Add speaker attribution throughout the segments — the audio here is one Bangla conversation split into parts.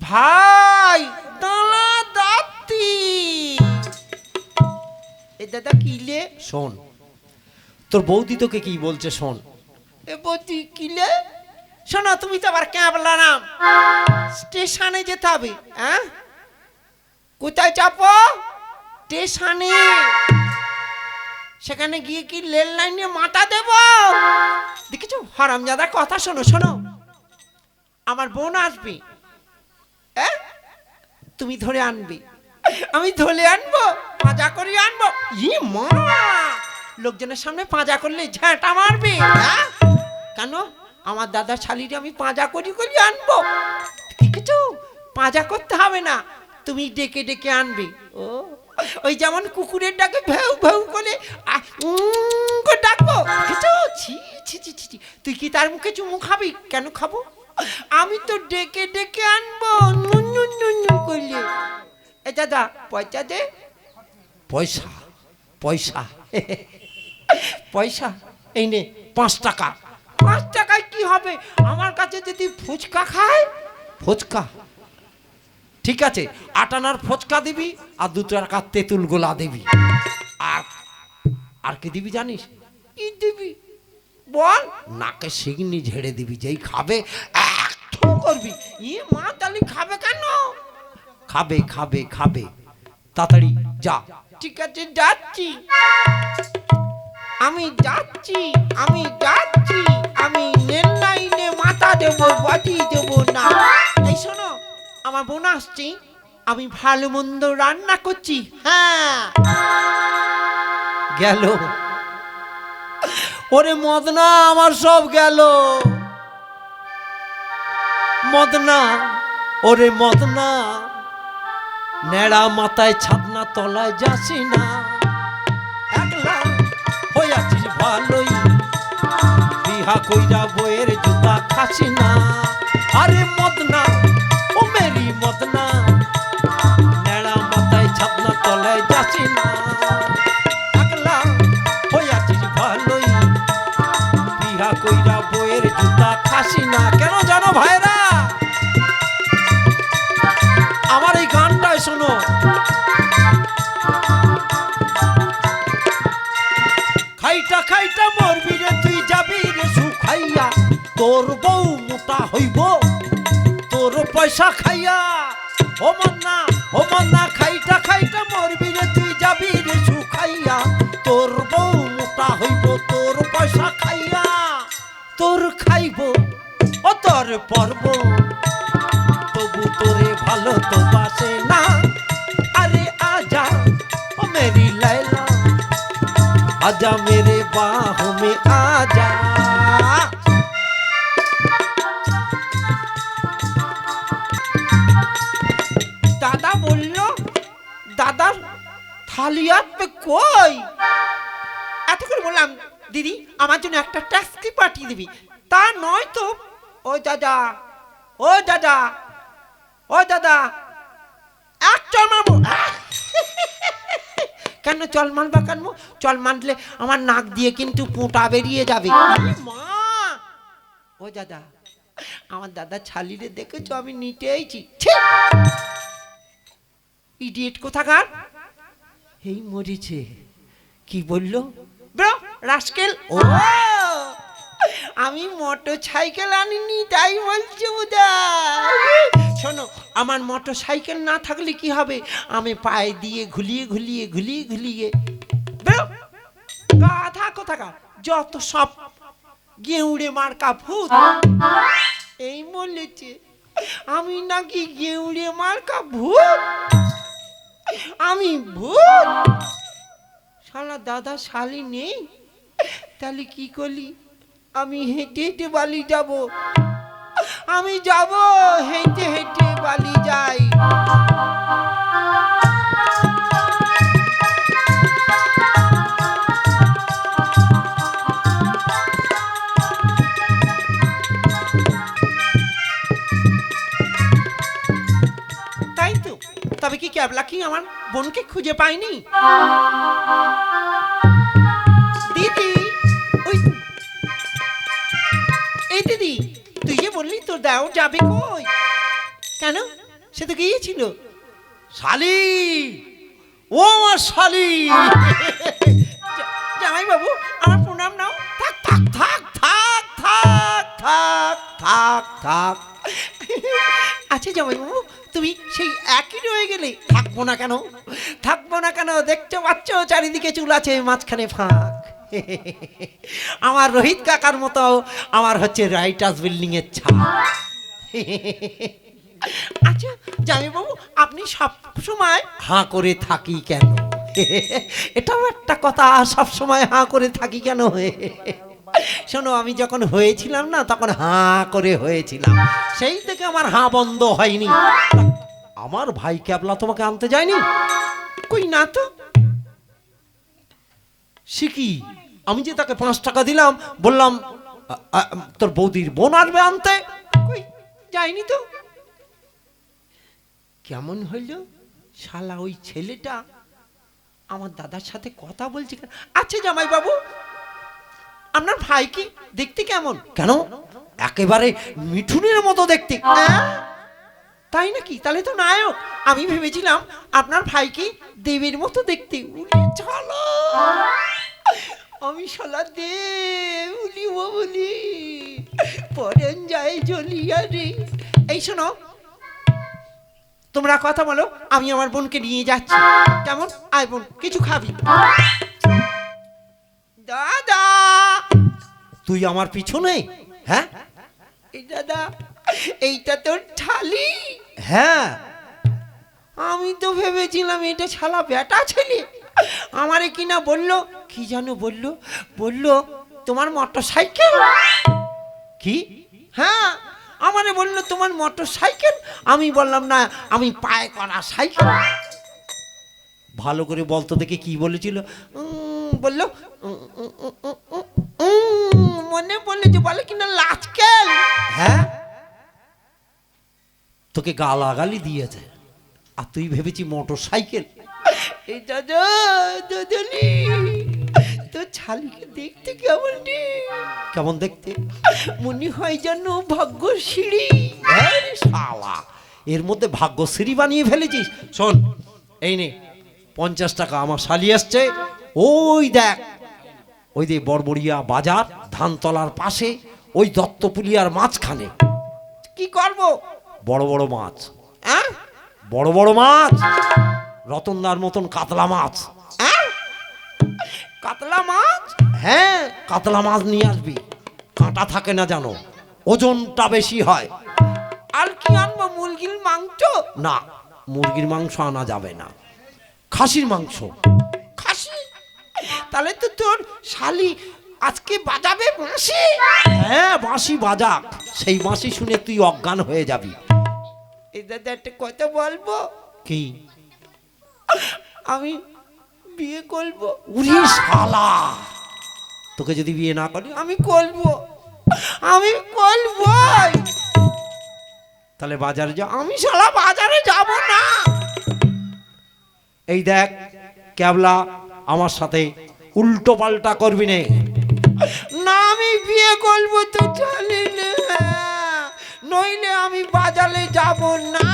Speaker 1: ভাই দাঁড়া দাঁতি এ দাদা কিলে
Speaker 2: শোন তোর বৌদি তোকে কি বলছে শোন?
Speaker 1: এ বৌদি কিলে শোনো তুমি তো আবার ক্যাবলা নাম। স্টেশনে যেতে হবে হ্যাঁ কোথায় চাপো স্টেশনে। সেখানে গিয়ে কি রেল লাইনে মাথা দেব? দেখেছ? হারামজাদা কথা শোনো শোনো। আমার বোন আসবে। তুমি ধরে আনবে। আমি ধরে আনব, পাঁজা করে আনব। ই মা! লোকজনের সামনে পাঁজা করলে ঝাঁটা মারবে হ্যাঁ? কেন? আমার দাদা শালিরে আমি পাঁজা করি করি আনব। দেখেছ? পাঁজা করতে হবে না, তুমি ডেকে ডেকে আনবে। ও, ওই যেমন কুকুরের ডাকে ভেউ ভেউ করে ডাকবো। দেখেছ? ছি ছি ছি ছি। তুই কি তার মুখে চুমু খাবি? কেন খাব? আমি তো ডেকে ডেকে আনব। নুন নুন নুন। করলে? এ দাদা পয়সা দে।
Speaker 2: পয়সা পয়সা।
Speaker 1: পয়সা এই নে পাঁচ টাকা। পাঁচ টাকায় কি হবে? আমার কাছে যদি ফুচকা খায়?
Speaker 2: ফুচকা। ঠিক আছে আটানার ফুচকা দিবি আর দু টাকা তেঁতুল গোলা দিবি। আর আর কি দিবি জানিস?
Speaker 1: কি দিবি? বল।
Speaker 2: নাকে সিগনি ঝেড়ে দিবি যেই খাবে এক
Speaker 1: করবি। ই মা তালি খাবে কেন?
Speaker 2: খাবে খাবে খাবে। তাড়াতাড়ি যা।
Speaker 1: ঠিক আছে যাচ্ছি। আমি যাচ্ছি আমি যাচ্ছি। আমি রেল মাথা দেবো বাটি দেবো না। এই শোনো আমার বোন আসছি। আমি ভালো মন্দ রান্না করছি। হ্যাঁ।
Speaker 2: গেল। ওরে মদনা আমার সব গেল। মদনা ওরে মদনা। নেড়া মাথায় ছাদনা তলায় যাসি না। একলা আছিস ভালোই। বিহা কইরা বইয়ের জুতা খাসি না। আরে মদনা, ও মেরি মদনা, নেড়া মাথায় ছাদনা তলায় যাসি না। একলা আছিস ভালোই। বিহা কইরা বইয়ের জুতা খাসি না। তোর বউ মোটা হইব, তোর পয়সা খাইয়া অমন্না অমন্না খাইটা খাইটা মরবি রে, তুই যাবি রে শুকাইয়া। তোর বউ মোটা হইব, তোর পয়সা খাইয়া তোর খাইব, ও তোর পর্ব। তবু তোরে ভালো তো বাসে না, আরে আজা, ও মেরি লাইলা,
Speaker 1: আজা মেরে থালিয়াত পে কই? এত করে বললাম দিদি আমার জন্য একটা ট্যাক্সি পাঠিয়ে দিবি। তা নয় তো। ও দাদা ও দাদা ও দাদা এক চল মারবো। কেন চল মারবা কেন? চল মারলে আমার নাক দিয়ে কিন্তু পোঁটা বেরিয়ে যাবে। মা! ও দাদা আমার দাদা ছালিরে দেখেছ আমি নিতে এইছি ইডিয়েট কোথাকার? এই মরেছে কি বলল? Bro rascal. ও। আমি মোটর সাইকেল আনিনি তাই বলছি শোনো আমার মোটর সাইকেল না থাকলে কি হবে? আমি পায়ে দিয়ে ঘুলিয়ে ঘুলিয়ে ঘুলিয়ে ঘুলিয়ে। ব্রো গাধা কোথাকার? যত সব গেউড়ে মার্কা ভূত। এই বলেছে আমি নাকি গেউড়ে মার্কা ভূত? আমি ভূত? শালা দাদা শালি নেই? তাহলে কি করলি? আমি হেঁটে হেঁটে বালি যাব। আমি যাব হেঁটে হেঁটে বালি যাই। তবে কি ক্যাবলা কি আমার বোনকে খুঁজে পাইনি? দিদি ওই এই দিদি তুই যে বললি তোর দাও যাবে কই? কেন? সে তো গিয়েছিল
Speaker 2: শালি! ও আমার শালি!
Speaker 1: জামাই বাবু আমার প্রণাম নাও।
Speaker 2: থাক থাক থাক থাক থাক থাক থাক থাক।
Speaker 1: আচ্ছা জামাই বাবু তুমি সেই একই রয়ে গেলে,
Speaker 2: থাকব না কেন?
Speaker 1: থাকব না কেন? দেখতে পাচ্ছ, চারিদিকে চুল আছে, মাঝখানে ফাঁক। আমার রোহিত কাকার মতো, আমার হচ্ছে রাইটার্স বিল্ডিং এর ছাপ। আচ্ছা জামাই বাবু আপনি সব সময় হাঁ করে থাকি কেন? এটাও একটা কথা, সব সময় হাঁ করে থাকি কেন? শোনো, আমি যখন হয়েছিলাম না, তখন হাঁ করে হয়েছিলাম। সেই থেকে আমার হাঁ বন্ধ হয়নি।
Speaker 2: আমার ভাই ক্যাবলা তোমাকে আনতে যায়নি?
Speaker 1: কই না তো।
Speaker 2: শিকি আমি যে তাকে পাঁচ টাকা দিলাম, বললাম তোর বৌদির বোন আসবে আনতে?
Speaker 1: কই, যায়নি তো। কেমন হইল? শালা ওই ছেলেটা আমার দাদার সাথে কথা বলছে আচ্ছা জামাই বাবু আপনার ভাই কি দেখতে কেমন?
Speaker 2: কেন? একেবারে মিঠুনের মতো দেখতে?
Speaker 1: তাই নাকি? তাহলে তো নায়ক। আমি ভেবেছিলাম আপনার ভাই কি দেবীর মতো দেখতে। চলো। আমি শালা দেব, উলি ও বলি। পরেন যায় জ্বলিয়া রে। এই শোনো। তোমরা কথা বলো, আমি আমার বোনকে নিয়ে যাচ্ছি। কেমন? আয় বোন, কিছু খাবি। দাদা!
Speaker 2: তুই আমার পিছনে? হ্যাঁ?
Speaker 1: এই দাদা এইটা তোর ঠালি?
Speaker 2: হ্যাঁ।
Speaker 1: আমি তো ভেবেছিলাম এটা ছালা বেটা ছেলে। আমারে কিনা বলল? কি জানো বলল? বলল তোমার মোটর সাইকেল
Speaker 2: কি?
Speaker 1: হ্যাঁ আমারে বলল তোমার মোটর সাইকেল আমি বললাম না আমি পায়ে করা সাইকেল।
Speaker 2: ভালো করে বলতো দেখে কি বলেছিল?
Speaker 1: বলল মনে পড়লে যে বলে কিনা লাচকেল
Speaker 2: হ্যাঁ? তোকে গালাগালি দিয়েছে। আর তুই ভেবেছি মোটর সাইকেল
Speaker 1: তো ছালিকে দেখতে কেমন রে?
Speaker 2: কেমন দেখতে?
Speaker 1: মনে হয় যেন ভাগ্যশ্রী।
Speaker 2: আরে শালা এর মধ্যে ভাগ্যশ্রী বানিয়ে ফেলেছিস। শোন এই নে পঞ্চাশ টাকা আমার শালি আসছে। ওই দেখ ওই যে বড়বড়িয়া বাজার ধানতলার পাশে ওই দত্তপুলিয়ার মাঝখানে।
Speaker 1: কি করব?
Speaker 2: বড় বড় মাছ
Speaker 1: হ্যাঁ
Speaker 2: বড় বড় মাছ রতনদার মতন কাতলা মাছ।
Speaker 1: হ্যাঁ? কাতলা মাছ?
Speaker 2: হ্যাঁ কাতলা মাছ নিয়ে আসবি। কাঁটা থাকে না জানো ওজনটা বেশি হয়।
Speaker 1: আর কি আনব মুরগির মাংস?
Speaker 2: না মুরগির মাংস আনা যাবে না। খাসির মাংস।
Speaker 1: তাহলে তো তোর শালি আজকে বাজাবে বাঁশি?
Speaker 2: হ্যাঁ বাঁশি বাজা সেই বাঁশি শুনে তুই অজ্ঞান হয়ে যাবি।
Speaker 1: এই দাদা একটা কথা বলব?
Speaker 2: কি?
Speaker 1: আমি বিয়ে করব।
Speaker 2: উরি শালা! তোকে যদি বিয়ে না করি?
Speaker 1: আমি করব। আমি করব
Speaker 2: তাহলে বাজারে যা।
Speaker 1: আমি শালা বাজারে যাব না।
Speaker 2: এই দেখ ক্যাবলা আমার সাথে উল্টো পাল্টা করবি নে।
Speaker 1: না আমি বিয়ে করব তো চলে নইলে আমি বাজারে যাব না।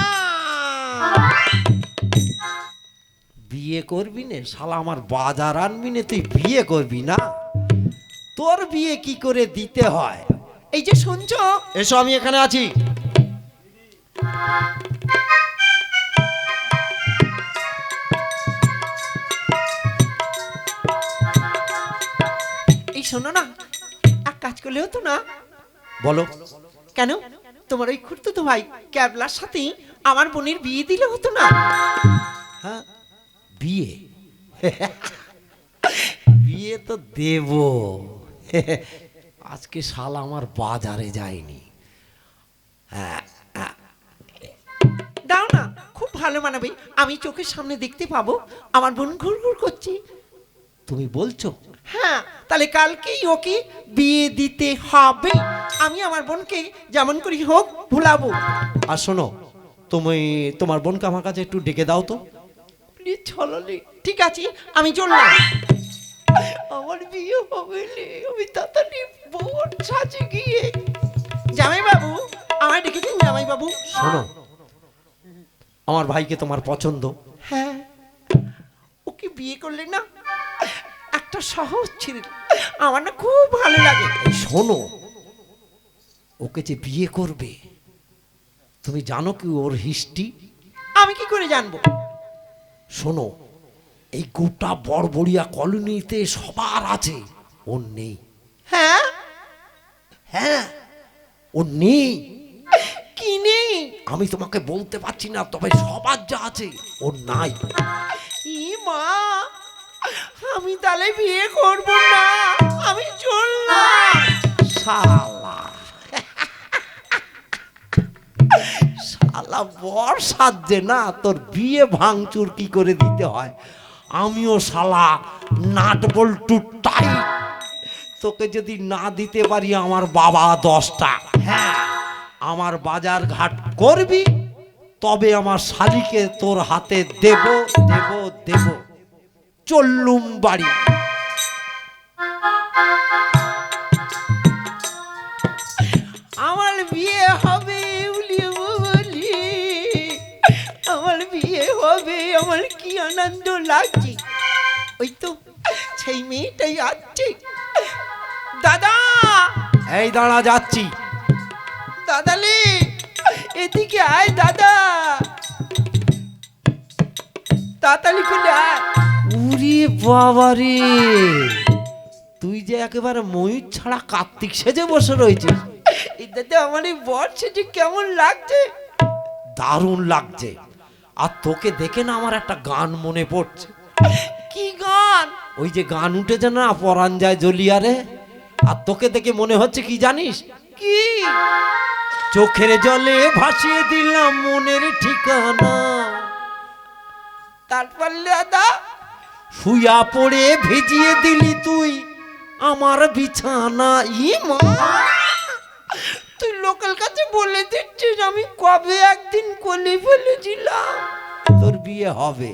Speaker 2: বিয়ে করবি নে? শালা আমার বাজার আনবি নে তুই বিয়ে করবি না? তোর বিয়ে কি করে দিতে হয়?
Speaker 1: এই যে শুনছো?
Speaker 2: এসো আমি এখানে আছি।
Speaker 1: শোনো না এক কাজ করলে হতো না।
Speaker 2: বলো।
Speaker 1: কেন? তোমার ওই খুঁড়তো তো ভাই ক্যাবলার সাথেই আমার বোনের বিয়ে দিলে হতো না।
Speaker 2: হ্যাঁ বিয়ে? বিয়ে তো দেব। আজকে শাল আমার বাজারে যায়নি। হ্যাঁ হ্যাঁ,
Speaker 1: দাও না খুব ভালো মানাবে। আমি চোখের সামনে দেখতে পাবো আমার বোন ঘুর ঘুর করছে।
Speaker 2: তুমি বলছো?
Speaker 1: হ্যাঁ তাহলে কালকেই ওকে বিয়ে দিতে হবে। আমি আমার বোনকে যেমন করি হোক ভুলাবো।
Speaker 2: আর শোনো তুমি তোমার বোনকে আমার কাছে একটু ডেকে দাও তো।
Speaker 1: প্লিজ ঠিক আছে আমি চললাম। আমার বিয়ে হবে আমি তাড়াতাড়ি বোন সাজে গিয়ে। জামাই বাবু আমায় ডেকেছেন জামাই বাবু
Speaker 2: শোনো আমার ভাইকে তোমার পছন্দ।
Speaker 1: হ্যাঁ ওকে বিয়ে করলে না একটা সহজ ছিল। আমার না খুব ভালো লাগে।
Speaker 2: শোনো ওকে যে বিয়ে করবে তুমি জানো কি ওর হিস্ট্রি
Speaker 1: আমি কি করে জানব?
Speaker 2: শোনো এই গোটা বড়বড়িয়া কলোনিতে সবার আছে ওর নেই।
Speaker 1: হ্যাঁ?
Speaker 2: হ্যাঁ ওর নেই।
Speaker 1: কি নেই?
Speaker 2: আমি তোমাকে বলতে পারছি না তবে সবার যা আছে ওর নাই।
Speaker 1: ই মা! আমি তাহলে বিয়ে করব না। আমি
Speaker 2: শালা। বর সাজছে না, তোর বিয়ে ভাঙচুর কি করে দিতে হয়? আমিও শালা নাট বল্টু টাই তোকে যদি না দিতে পারি, আমার বাবা দশটা। হ্যাঁ আমার বাজার ঘাট করবি, তবে আমার শালিকে তোর হাতে দেব দেব দেব। চললুম বাড়ি।
Speaker 1: আমার বিয়ে হবে বলি আমার বিয়ে হবে আমার কি আনন্দ লাগছে? ওই তো সেই মেয়েটাই আসছে। দাদা!
Speaker 2: এই দাঁড়া যাচ্ছি।
Speaker 1: দাদালে এদিকে আয় দাদা। তাড়াতাড়ি করে আয়।
Speaker 2: উরি বাবা রে তুই যে একেবারে ময়ূর ছাড়া কার্তিক সেজে বসে রয়েছিস।
Speaker 1: এই আমার এই বর্ষে যে কেমন লাগছে?
Speaker 2: দারুণ লাগছে। আর তোকে দেখে না আমার একটা গান মনে পড়ছে।
Speaker 1: কি গান?
Speaker 2: ওই যে গান উঠেছে না পরাণ যায় জলিয়ারে আর তোকে দেখে মনে হচ্ছে কি জানিস?
Speaker 1: কি?
Speaker 2: চোখের জলে ভাসিয়ে দিলাম মনের ঠিকানা।
Speaker 1: তারপর দাদা
Speaker 2: শুয়া পড়ে ভিজিয়ে দিলি তুই। আমার বিছানা ই মা
Speaker 1: তুই লোকাল কাছে বলে দিচ্ছিস, আমি কবে একদিন কোলে ফেলেছিলাম।
Speaker 2: তোর বিয়ে হবে।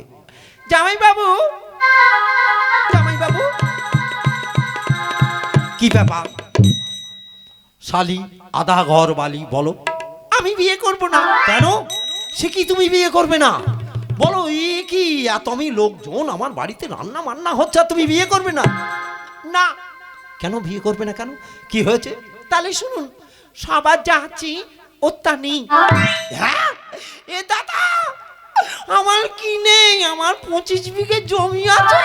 Speaker 1: জামাই বাবু জামাই বাবু
Speaker 2: কি ব্যাপার? শালি, আধা ঘর বালি বলো।
Speaker 1: আমি বিয়ে করব না।
Speaker 2: কেন? সে কি তুমি বিয়ে করবে না? বলো এ কি এত আমি লোকজন আমার বাড়িতে রান্না বান্না হচ্ছে তুমি বিয়ে করবে না?
Speaker 1: না।
Speaker 2: কেন বিয়ে করবে না কেন? কি হয়েছে?
Speaker 1: তাহলে শুনুন সবার যাচ্ছি ও তা নেই।
Speaker 2: হ্যাঁ?
Speaker 1: এ দাদা আমার কি নেই? আমার পঁচিশ বিঘে জমি আছে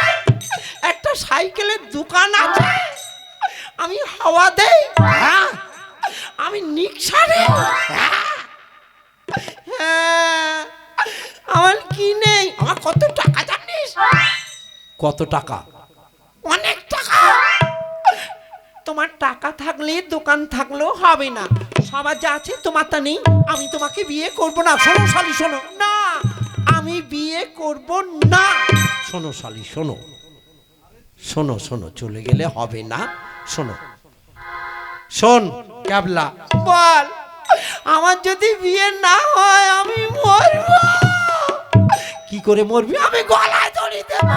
Speaker 1: একটা সাইকেলের দোকান আছে আমি হাওয়া দেই
Speaker 2: হ্যাঁ?
Speaker 1: আমি নিক্সারে হ্যাঁ? আমার কি নেই আমার কত টাকা জানিস?
Speaker 2: কত টাকা?
Speaker 1: অনেক টাকা। তোমার টাকা থাকলে দোকান থাকলেও হবে না। সবার যা আছে তোমার তা নেই। আমি তোমাকে বিয়ে করব না। শোনো শালি শোনো। না আমি বিয়ে করব না।
Speaker 2: শোনো শালি শোনো। শোনো শোনো চলে গেলে হবে না। শোনো। শোন ক্যাবলা।
Speaker 1: বল আমার যদি বিয়ে না হয় আমি মরব।
Speaker 2: করে মরবি?
Speaker 1: আমি গলায় দড়ি দেব।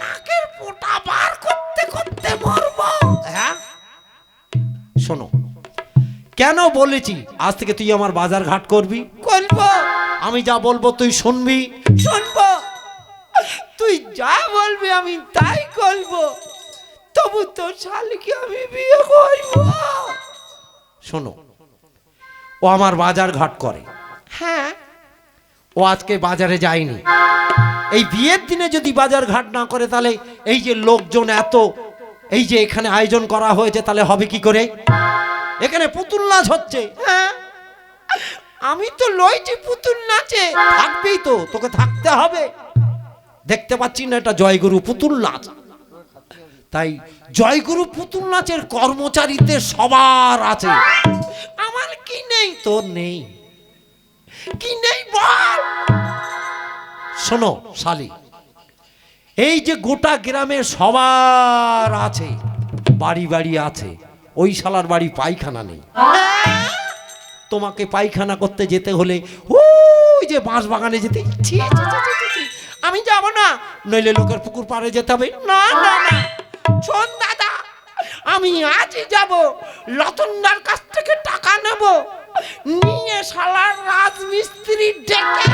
Speaker 1: নাকের পোটা বার করতে করতে মরব।
Speaker 2: হ্যাঁ? শোনো, কেন বলেছি আজ থেকে তুই আমার বাজার ঘাট করবি?
Speaker 1: করব।
Speaker 2: আমি যা বলব তুই শুনবি।
Speaker 1: শুনব। তুই যা বলবি আমি তাই করব। তবু তোর শালিকে আমি বিয়ে করব।
Speaker 2: শোনো, ও আমার বাজার ঘাট করে।
Speaker 1: হ্যাঁ?
Speaker 2: ও আজকে বাজারে যায়নি। এই বিয়ের দিনে যদি বাজার ঘাট না করে, তাহলে এই যে লোকজন এত, এই যে এখানে আয়োজন করা হয়েছে, তাহলে হবে কি করে? এখানে পুতুল নাচ হচ্ছে।
Speaker 1: হ্যাঁ? আমি তো লইছি পুতুল নাচে।
Speaker 2: থাকবেই তো, তোকে থাকতে হবে। দেখতে পাচ্ছি না এটা জয়গুরু পুতুল নাচ। তাই জয়গুরু পুতুল নাচের কর্মচারীদের সবার আছে।
Speaker 1: আমার কি নেই?
Speaker 2: তোর নেই।
Speaker 1: কি নেই বল?
Speaker 2: শোনো, শালি, এই যে গোটা গ্রামে সবার আছে, বাড়ি বাড়ি আছে, ওই শালার বাড়ি পায়খানা নেই। তোমাকে পায়খানা করতে যেতে হলে ওই যে বাঁশ বাগানে যেতে।
Speaker 1: আমি যাব না,
Speaker 2: নইলে লোকের পুকুর পাড়ে যেতে হবে।
Speaker 1: না না না, শোন দাদা, আমি আজই যাব, লতনদার কাছ থেকে টাকা নেব। নিয়ে শালার রাজমিস্ত্রি ডেকে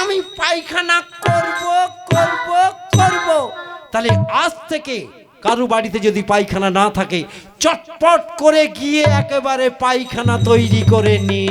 Speaker 1: আমি পায়খানা করব করব করব।
Speaker 2: তাহলে আজ থেকে কারও বাড়িতে যদি পায়খানা না থাকে, চটপট করে গিয়ে একেবারে পায়খানা তৈরি করে নি।